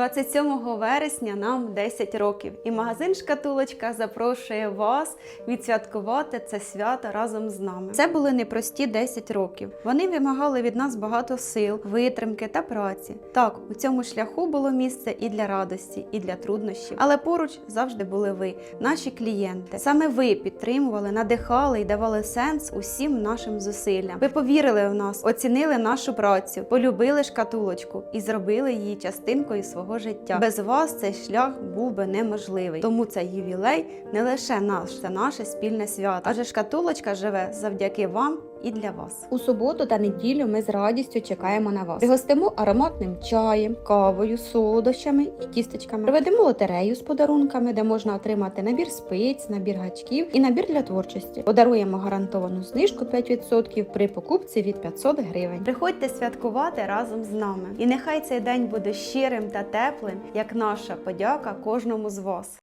27 вересня нам 10 років, і магазин Шкатулочка запрошує вас відсвяткувати це свято разом з нами. Це були непрості 10 років. Вони вимагали від нас багато сил, витримки та праці. Так, у цьому шляху було місце і для радості, і для труднощів. Але поруч завжди були ви, наші клієнти. Саме ви підтримували, надихали і давали сенс усім нашим зусиллям. Ви повірили в нас, оцінили нашу працю, полюбили шкатулочку і зробили її частинкою свого життя. Без вас цей шлях був би неможливий. Тому цей ювілей не лише наш, це наше спільне свято. Адже шкатулочка живе завдяки вам і для вас. У суботу та неділю ми з радістю чекаємо на вас. Пригостимо ароматним чаєм, кавою, солодощами і тістечками. Проведемо лотерею з подарунками, де можна отримати набір спиць, набір гачків і набір для творчості. Подаруємо гарантовану знижку 5% при покупці від 500 гривень. Приходьте святкувати разом з нами, і нехай цей день буде щирим та теплим, як наша подяка кожному з вас.